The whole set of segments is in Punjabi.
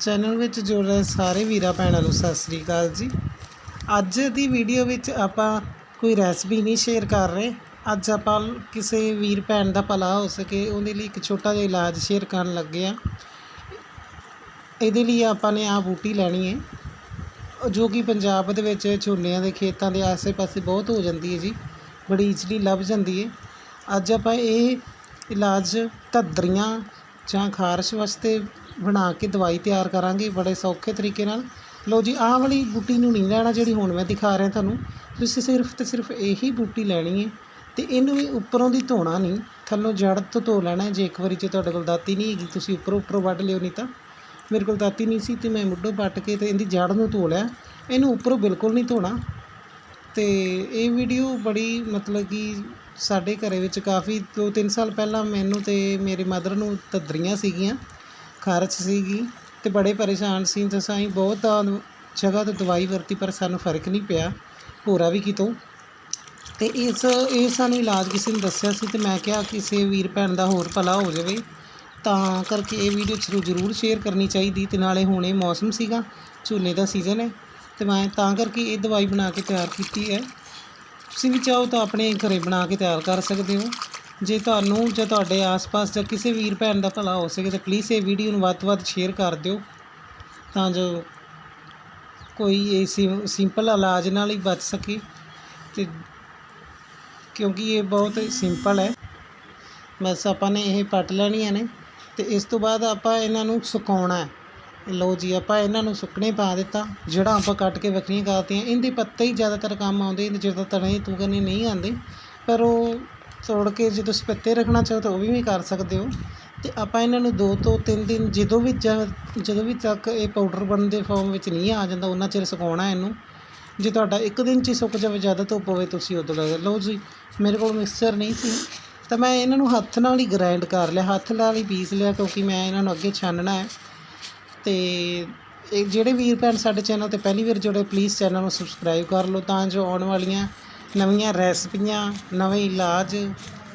ਚੈਨਲ ਵਿੱਚ ਜੁੜ ਰਹੇ ਸਾਰੇ ਵੀਰਾਂ ਭੈਣਾਂ ਨੂੰ ਸਤਿ ਸ੍ਰੀ ਅਕਾਲ ਜੀ। ਅੱਜ ਦੀ ਵੀਡੀਓ ਵਿੱਚ ਆਪਾਂ ਕੋਈ ਰੈਸਪੀ ਨਹੀਂ ਸ਼ੇਅਰ ਕਰ ਰਹੇ। ਅੱਜ ਆਪਾਂ ਕਿਸੇ ਵੀਰ ਭੈਣ ਦਾ ਭਲਾ ਹੋ ਸਕੇ, ਉਹਦੇ ਲਈ ਇੱਕ ਛੋਟਾ ਜਿਹਾ ਇਲਾਜ ਸ਼ੇਅਰ ਕਰਨ ਲੱਗੇ ਆ ਇਹਦੇ ਲਈ ਆਪਾਂ ਨੇ ਆ ਬੂਟੀ ਲੈਣੀ ਹੈ। ਜੋ ਕਿ ਪੰਜਾਬ ਦੇ ਵਿੱਚ ਝੋਨਿਆਂ ਦੇ ਖੇਤਾਂ ਦੇ ਆਸੇ-ਪਾਸੇ ਬਹੁਤ ਹੋ ਜਾਂਦੀ ਹੈ ਜੀ। ਬੜੀ ਇਜਲੀ ਲੱਭ ਜਾਂਦੀ ਹੈ। ਅੱਜ ਆਪਾਂ ਇਹ ਇਲਾਜ ਧੱਦਰੀਆਂ ਜਾਂ ਖਾਰਸ਼ ਵਾਸਤੇ ਬਣਾ ਕੇ ਦਵਾਈ ਤਿਆਰ ਕਰਾਂਗੇ ਬੜੇ ਸੌਖੇ ਤਰੀਕੇ ਨਾਲ। ਲਓ ਜੀ, ਆਹ ਵਾਲੀ ਬੂਟੀ ਨੂੰ ਨਹੀਂ ਲੈਣਾ ਜਿਹੜੀ ਹੁਣ ਮੈਂ ਦਿਖਾ ਰਿਹਾ ਤੁਹਾਨੂੰ। ਤੁਸੀਂ ਸਿਰਫ ਤੇ ਸਿਰਫ ਇਹੀ ਬੂਟੀ ਲੈਣੀ ਹੈ ਤੇ ਇਹਨੂੰ ਵੀ ਉੱਪਰੋਂ ਦੀ ਧੋਣਾ ਨਹੀਂ, ਥੱਲੋਂ ਜੜ ਤੋਂ ਧੋ ਲੈਣਾ ਜੇ ਇੱਕ ਵਾਰੀ ਜੇ ਤੁਹਾਡੇ ਕੋਲ ਦਾਤੀ ਨਹੀਂ ਹੈਗੀ, ਤੁਸੀਂ ਉੱਪਰੋਂ ਉੱਪਰੋਂ ਵੱਢ ਲਿਓ ਨਹੀਂ ਤਾਂ। ਮੇਰੇ ਕੋਲ ਦਾਤੀ ਨਹੀਂ ਸੀ ਤੇ ਮੈਂ ਮੁੱਢੋਂ ਵੱਟ ਕੇ ਤੇ ਇਹਦੀ ਜੜ ਨੂੰ ਧੋ ਲਿਆ। ਇਹਨੂੰ ਉੱਪਰੋਂ ਬਿਲਕੁਲ ਨਹੀਂ ਧੋਣਾ। ਤੇ ਇਹ ਵੀਡੀਓ ਬੜੀ ਮਤਲਬ ਕਿ ਸਾਡੇ ਘਰੇ ਵਿੱਚ ਕਾਫੀ ਦੋ ਤਿੰਨ ਸਾਲ ਪਹਿਲਾਂ ਮੈਨੂੰ ਤੇ ਮੇਰੇ ਮਦਰ ਨੂੰ ਤਦਰੀਆਂ ਸੀਗੀਆਂ। ਖਾਰਚ ਸੀਗੀ ਅਤੇ ਬੜੇ ਪਰੇਸ਼ਾਨ ਸੀ ਤਾਂ ਸਾਈਂ ਬਹੁਤ ਜਗ੍ਹਾ ਤੋਂ ਦਵਾਈ ਵਰਤੀ, ਪਰ ਸਾਨੂੰ ਫ਼ਰਕ ਨਹੀਂ ਪਿਆ ਹੋਰਾ ਵੀ ਕਿਤੋਂ। ਅਤੇ ਇਸ, ਇਹ ਸਾਨੂੰ ਇਲਾਜ ਕਿਸੇ ਨੇ ਦੱਸਿਆ ਸੀ ਅਤੇ ਮੈਂ ਕਿਹਾ ਕਿਸੇ ਵੀਰ ਭੈਣ ਦਾ ਹੋਰ ਭਲਾ ਹੋ ਜਾਵੇ, ਤਾਂ ਕਰਕੇ ਇਹ ਵੀਡੀਓ ਜ਼ਰੂਰ ਜ਼ਰੂਰ ਸ਼ੇਅਰ ਕਰਨੀ ਚਾਹੀਦੀ ਅਤੇ ਨਾਲੇ ਹੁਣ ਇਹ ਮੌਸਮ ਸੀਗਾ, ਝੋਨੇ ਦਾ ਸੀਜ਼ਨ ਹੈ ਅਤੇ ਮੈਂ ਤਾਂ ਕਰਕੇ ਇਹ ਦਵਾਈ ਬਣਾ ਕੇ ਤਿਆਰ ਕੀਤੀ ਹੈ। ਤੁਸੀਂ ਵੀ ਚਾਹੋ ਤਾਂ ਆਪਣੇ ਘਰੇ ਬਣਾ ਕੇ ਤਿਆਰ ਕਰ ਸਕਦੇ ਹੋ। ਜੇ ਤੁਹਾਨੂੰ ਜਾਂ ਤੁਹਾਡੇ ਆਸ-ਪਾਸ ਜਾਂ ਕਿਸੇ ਵੀਰ ਭੈਣ ਦਾ ਭਲਾ ਹੋ ਸਕੇ ਤਾਂ ਪਲੀਜ਼ ਇਹ ਵੀਡੀਓ ਨੂੰ ਵੱਧ ਤੋਂ ਵੱਧ ਸ਼ੇਅਰ ਕਰ ਦਿਓ। ਤਾਂ ਜੋ ਕੋਈ ਇਹ ਸਿੰਪਲ ਇਲਾਜ ਨਾਲ ਹੀ ਬਚ ਸਕੇ ਤੇ ਕਿਉਂਕਿ ਇਹ ਬਹੁਤ ਸਿੰਪਲ ਹੈ। ਬਸ ਆਪਾਂ ਨੇ ਇਹ ਪੱਟ ਲੈਣੀਆਂ ਨੇ ਤੇ ਇਸ ਤੋਂ ਬਾਅਦ ਆਪਾਂ ਇਹਨਾਂ ਨੂੰ ਸੁਕਾਉਣਾ ਹੈ। ਲਓ ਜੀ, ਆਪਾਂ ਇਹਨਾਂ ਨੂੰ ਸੁੱਕਣੇ ਪਾ ਦਿੱਤਾ। ਜਿਹੜਾ ਆਪਾਂ ਕੱਟ ਕੇ ਵੱਖਰੀਆਂ ਕਰਤੀਆਂ, ਇਹਦੇ ਪੱਤੇ ਹੀ ਜ਼ਿਆਦਾਤਰ ਕੰਮ ਆਉਂਦੇ ਨੇ, ਜਦੋਂ ਤਣੇ ਤੁਗਨੇ ਨਹੀਂ ਆਉਂਦੇ, ਪਰ ਉਹ ਤੋੜ ਕੇ ਜੇ ਤੁਸੀਂ ਪੱਤੇ ਰੱਖਣਾ ਚਾਹੋ ਤਾਂ ਉਹ ਵੀ ਕਰ ਸਕਦੇ ਹੋ। ਤੇ ਆਪਾਂ ਇਹਨਾਂ ਨੂੰ 2 ਤੋਂ 3 ਦਿਨ ਜਦੋਂ ਵੀ ਜ- ਜਦੋਂ ਵੀ ਤੱਕ ਇਹ ਪਾਊਡਰ ਬਣਨ ਦੇ ਫਾਰਮ ਵਿੱਚ ਨਹੀਂ ਆ ਜਾਂਦਾ, ਉਹਨਾਂ ਚਿਰ ਸੁਕਾਉਣਾ ਇਹਨੂੰ। ਜੇ ਤੁਹਾਡਾ ਇੱਕ ਦਿਨ 'ਚ ਹੀ ਸੁੱਕ ਜਾਵੇ, ਜ਼ਿਆਦਾ ਧੁੱਪ ਹੋਵੇ, ਤੁਸੀਂ ਉਦੋਂ ਲਗਾ ਲਓ। ਜੀ, ਮੇਰੇ ਕੋਲ ਮਿਕਸਚਰ ਨਹੀਂ ਸੀ। ਤਾਂ ਮੈਂ ਇਹਨਾਂ ਨੂੰ ਹੱਥ ਨਾਲ ਹੀ ਗ੍ਰਾਈਂਡ ਕਰ ਲਿਆ। ਹੱਥ ਨਾਲ ਹੀ ਪੀਸ ਲਿਆ ਕਿਉਂਕਿ ਮੈਂ ਇਹਨਾਂ ਨੂੰ ਅੱਗੇ ਛਾਨਣਾ ਹੈ। ਤੇ ਇਹ ਜਿਹੜੇ ਵੀਰ ਭੈਣ ਸਾਡੇ ਚੈਨਲ ਤੇ ਪਹਿਲੀ ਵਾਰ ਜੁੜੇ ਪਲੀਜ਼ ਚੈਨਲ ਨੂੰ ਸਬਸਕ੍ਰਾਈਬ ਕਰ ਲਓ ਤਾਂ ਜੋ ਆਉਣ ਵਾਲੀਆਂ ਨਵੀਆਂ ਰੈਸਪੀਆਂ, ਨਵੇਂ ਇਲਾਜ,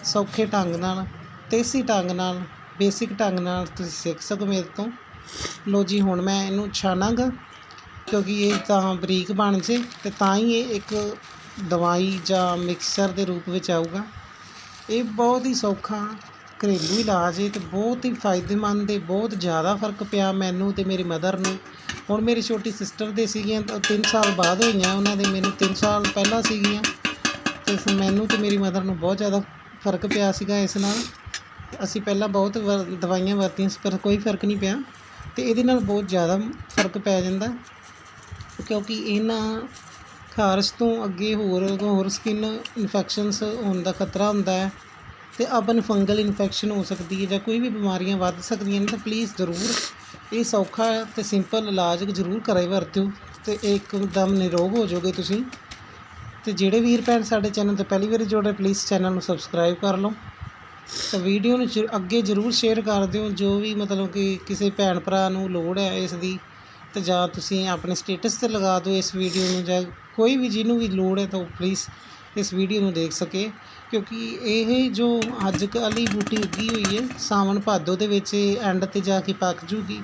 ਸੌਖੇ ਢੰਗ ਨਾਲ ਤੇਜ਼ੀ ਢੰਗ ਨਾਲ, ਬੇਸਿਕ ਢੰਗ ਨਾਲ ਤੁਸੀਂ ਸਿੱਖ ਸਕੋ ਮੇਰੇ ਤੋਂ। ਲਓ ਜੀ, ਹੁਣ ਮੈਂ ਇਹਨੂੰ ਛਾਨਾਂਗਾ ਕਿਉਂਕਿ ਇਹ ਤਾਂ ਬਰੀਕ ਬਣ ਜੇ ਤੇ ਤਾਂ ਹੀ ਇਹ ਇੱਕ ਦਵਾਈ ਜਾਂ ਮਿਕਸਚਰ ਦੇ ਰੂਪ ਵਿੱਚ ਆਊਗਾ। ਇਹ ਬਹੁਤ ਹੀ ਸੌਖਾ ਘਰੇਲੂ ਇਲਾਜ ਹੈ ਤੇ ਬਹੁਤ ਹੀ ਫਾਇਦੇਮੰਦ ਹੈ ਬਹੁਤ ਜ਼ਿਆਦਾ ਫ਼ਰਕ ਪਿਆ ਮੈਨੂੰ ਤੇ ਮੇਰੀ ਮਦਰ ਨੂੰ। ਹੁਣ ਮੇਰੀ ਛੋਟੀ ਸਿਸਟਰ ਦੇ ਸੀਗੀਆਂ ਤਾਂ 3 ਸਾਲ ਬਾਅਦ ਹੋਈਆਂ, ਉਹਨਾਂ ਦੇ ਮੈਨੂੰ 3 ਸਾਲ ਪਹਿਲਾਂ ਸੀਗੀਆਂ। ਤੇ ਮੈਨੂੰ ਤੇ ਮੇਰੀ ਮਦਰ ਨੂੰ ਬਹੁਤ ਜ਼ਿਆਦਾ ਫ਼ਰਕ ਪਿਆ ਸੀਗਾ ਇਸ ਨਾਲ। ਅਸੀਂ ਪਹਿਲਾਂ ਬਹੁਤ ਵਰ- ਦਵਾਈਆਂ ਵਰਤੀਆਂ ਸੀ, ਪਰ ਕੋਈ ਫ਼ਰਕ ਨਹੀਂ ਪਿਆ ਤੇ ਇਹਦੇ ਨਾਲ ਬਹੁਤ ਜ਼ਿਆਦਾ ਫ਼ਰਕ ਪੈ ਜਾਂਦਾ। ਕਿਉਂਕਿ ਇਹਨਾਂ ਖਾਰਸ਼ ਤੋਂ ਅੱਗੇ ਹੋਰ ਹੋਰ ਸਕਿਨ ਇਨਫੈਕਸ਼ਨਸ ਹੋਣ ਦਾ ਖਤਰਾ ਹੁੰਦਾ ਹੈ ਤੇ ਆਪਾਂ ਫੰਗਲ ਇਨਫੈਕਸ਼ਨ ਹੋ ਸਕਦੀ ਹੈ ਜਾਂ ਕੋਈ ਵੀ ਬਿਮਾਰੀਆਂ ਵੱਧ ਸਕਦੀਆਂ ਨੇ ਤਾਂ ਪਲੀਜ਼ ਜ਼ਰੂਰ ਇਹ ਸੌਖਾ ਤੇ ਸਿੰਪਲ ਇਲਾਜ ਜ਼ਰੂਰ ਕਰੇ ਵਰਤਿਓ ਤੇ ਇੱਕਦਮ ਨਿਰੋਗ ਹੋ ਜਾਓਗੇ ਤੁਸੀਂ। ਤੇ ਜਿਹੜੇ ਵੀਰ ਭੈਣ ਸਾਡੇ ਚੈਨਲ ਤੇ ਪਹਿਲੀ ਵਾਰੀ ਜੁੜੇ ਪਲੀਜ਼ ਚੈਨਲ ਨੂੰ ਸਬਸਕ੍ਰਾਈਬ ਕਰ ਲਓ। ਤਾਂ ਵੀਡੀਓ ਨੂੰ ਜ- ਅੱਗੇ ਜ਼ਰੂਰ ਸ਼ੇਅਰ ਕਰ ਦਿਓ, ਜੋ ਵੀ ਮਤਲਬ ਕਿ ਕਿਸੇ ਭੈਣ ਭਰਾ ਨੂੰ ਲੋੜ ਹੈ ਇਸ ਦੀ, ਤੇ ਜਾਂ ਤੁਸੀਂ ਆਪਣੇ ਸਟੇਟਸ ਤੇ ਲਗਾ ਦਿਓ ਇਸ ਵੀਡੀਓ ਨੂੰ, ਜਾਂ ਕੋਈ ਵੀ ਜਿਹਨੂੰ ਵੀ ਲੋੜ ਹੈ ਤਾਂ ਉਹ ਪਲੀਜ਼ ਇਸ ਵੀਡੀਓ ਨੂੰ ਦੇਖ ਸਕੇ। ਕਿਉਂਕਿ ਇਹ ਜੋ ਅੱਜ ਕੱਲ੍ਹ ਬੂਟੀ ਉੱਗੀ ਹੋਈ ਹੈ, ਸਾਵਣ ਭਾਦੋ ਦੇ ਵਿੱਚ ਐਂਡ ਤੇ ਜਾ ਕੇ ਪੱਕ ਜੂਗੀ,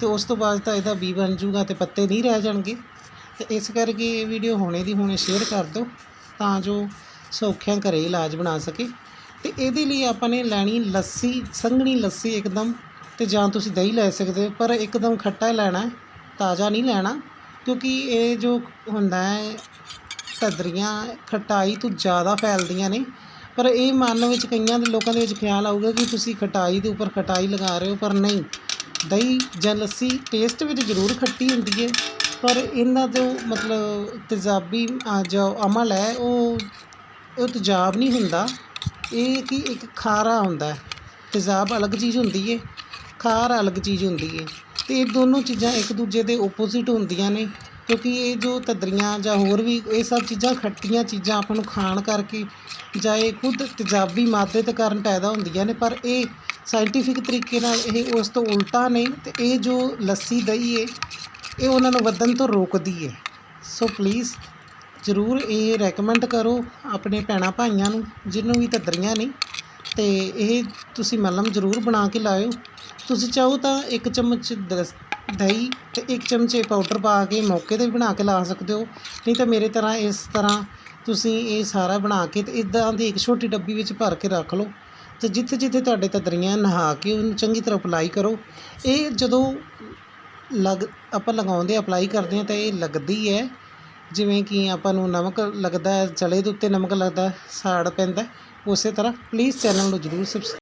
ਤੇ ਉਸ ਤੋਂ ਬਾਅਦ ਤਾਂ ਇਹਦਾ ਬੀ ਬਣ ਜੂਗਾ ਤੇ ਪੱਤੇ ਨਹੀਂ ਰਹਿ ਜਾਣਗੇ। ਤੇ ਇਸ ਕਰਕੇ ਇਹ ਵੀਡੀਓ ਹੁਣੇ ਦੀ ਹੁਣੇ ਸ਼ੇਅਰ ਕਰ ਦਿਓ, ਤਾਂ ਜੋ ਸੌਖਿਆਂ ਘਰੇ ਇਲਾਜ ਬਣਾ ਸਕੇ। ਤੇ ਇਹਦੇ ਲਈ ਆਪਾਂ ਨੇ ਲੈਣੀ ਲੱਸੀ, ਸੰਘਣੀ ਲੱਸੀ ਇੱਕਦਮ, ਤੇ ਜਾਂ ਤੁਸੀਂ ਦਹੀਂ ਲੈ ਸਕਦੇ ਹੋ, ਪਰ ਇੱਕਦਮ ਖੱਟਾ ਲੈਣਾ, ਤਾਜ਼ਾ ਨਹੀਂ ਲੈਣਾ, ਕਿਉਂਕਿ ਇਹ ਜੋ ਹੁੰਦਾ ਹੈ ਧਦਰੀਆਂ ਖਟਾਈ ਤੋਂ ਜ਼ਿਆਦਾ ਫੈਲਦੀਆਂ ਨੇ। ਪਰ ਇਹ ਮਨ ਵਿੱਚ ਕਈਆਂ ਦੇ ਲੋਕਾਂ ਦੇ ਵਿੱਚ ਖਿਆਲ ਆਊਗਾ ਕਿ ਤੁਸੀਂ ਖਟਾਈ ਦੇ ਉੱਪਰ ਖਟਾਈ ਲਗਾ ਰਹੇ ਹੋ, ਪਰ ਨਹੀਂ। ਦਹੀਂ ਜਾਂ ਲੱਸੀ ਟੇਸਟ ਵਿੱਚ ਜ਼ਰੂਰ ਖੱਟੀ ਹੁੰਦੀ ਹੈ। ਪਰ ਇਹਨਾਂ ਤੋਂ ਮਤਲਬ ਤੇਜ਼ਾਬੀ ਜੋ ਅਮਲ ਹੈ, ਉਹ ਉਹ ਤੇਜ਼ਾਬ ਨਹੀਂ ਹੁੰਦਾ। ਇਹ ਕਿ ਇੱਕ ਖਾਰਾ ਹੁੰਦਾ ਤੇਜ਼ਾਬ ਅਲੱਗ ਚੀਜ਼ ਹੁੰਦੀ ਹੈ ਖਾਰ ਅਲੱਗ ਚੀਜ਼ ਹੁੰਦੀ ਹੈ ਅਤੇ ਇਹ ਦੋਨੋਂ ਚੀਜ਼ਾਂ ਇੱਕ ਦੂਜੇ ਦੇ ਓਪੋਜਿਟ ਹੁੰਦੀਆਂ ਨੇ, ਕਿਉਂਕਿ ਇਹ ਜੋ ਤਦਰੀਆਂ ਜਾਂ ਹੋਰ ਵੀ, ਇਹ ਸਭ ਚੀਜ਼ਾਂ ਖੱਟੀਆਂ ਚੀਜ਼ਾਂ ਆਪਾਂ ਨੂੰ ਖਾਣ ਕਰਕੇ ਜਾਂ ਇਹ ਖੁਦ ਤੇਜ਼ਾਬੀ ਮਾਦੇ ਦੇ ਕਾਰਨ ਪੈਦਾ ਹੁੰਦੀਆਂ ਨੇ, ਪਰ ਇਹ ਸਾਇੰਟੀਫਿਕ ਤਰੀਕੇ ਨਾਲ ਇਹ ਉਸ ਤੋਂ ਉਲਟਾ ਨੇ ਅਤੇ ਇਹ ਜੋ ਲੱਸੀ ਦਹੀਂ ਹੈ ਇਹ ਉਹਨਾਂ ਨੂੰ ਵਧਣ ਤੋਂ ਰੋਕਦੀ ਹੈ ਸੋ ਪਲੀਜ਼ ਜ਼ਰੂਰ ਇਹ ਰეკਮੈਂਡ ਕਰੋ ਆਪਣੇ ਭੈਣਾਂ ਭਾਈਆਂ ਨੂੰ ਜਿਹਨੂੰ ਵੀ ਤਦਰੀਆਂ ਨੇ। ਤੇ ਇਹ ਤੁਸੀਂ ਮਲਮ ਜ਼ਰੂਰ ਬਣਾ ਕੇ ਲਾਇਓ। ਤੁਸੀਂ ਚਾਹੋ ਤਾਂ ਇੱਕ ਚਮਚ ਦਹੀਂ ਤੇ ਇੱਕ ਚਮਚੇ ਪਾਊਡਰ ਪਾ ਕੇ ਮੌਕੇ 'ਤੇ ਵੀ ਬਣਾ ਕੇ ਲਾ ਸਕਦੇ ਹੋ। ਨਹੀਂ ਤਾਂ ਮੇਰੇ ਤਰ੍ਹਾਂ ਇਸ ਤਰ੍ਹਾਂ ਤੁਸੀਂ ਇਹ ਸਾਰਾ ਬਣਾ ਕੇ ਤੇ ਇਦਾਂ ਦੀ ਇੱਕ ਛੋਟੀ ਡੱਬੀ ਵਿੱਚ ਭਰ ਕੇ ਰੱਖ ਲਓ। ਤੇ ਜਿੱਥੇ ਜਿੱਥੇ ਤੁਹਾਡੇ ਤਦਰੀਆਂ ਨਹਾ ਕੇ ਉਹਨੂੰ ਚੰਗੀ ਤਰ੍ਹਾਂ ਅਪਲਾਈ ਕਰੋ। ਇਹ ਜਦੋਂ ਲੱਗ ਆਪਾਂ ਲਗਾਉਂਦੇ ਅਪਲਾਈ ਕਰਦੇ ਹਾਂ ਤਾਂ ਇਹ ਲੱਗਦੀ ਹੈ। ਜਿਵੇਂ ਕਿ ਆਪਾਂ ਨੂੰ ਨਮਕ ਲੱਗਦਾ ਹੈ, ਦੇ ਉੱਤੇ ਨਮਕ ਲੱਗਦਾ ਸਾੜ ਪੈਂਦਾ ਉਸੇ ਤਰ੍ਹਾਂ ਪਲੀਜ਼ ਚੈਨਲ ਨੂੰ ਜ਼ਰੂਰ ਸਬਸਕ੍ਰਾਈਬ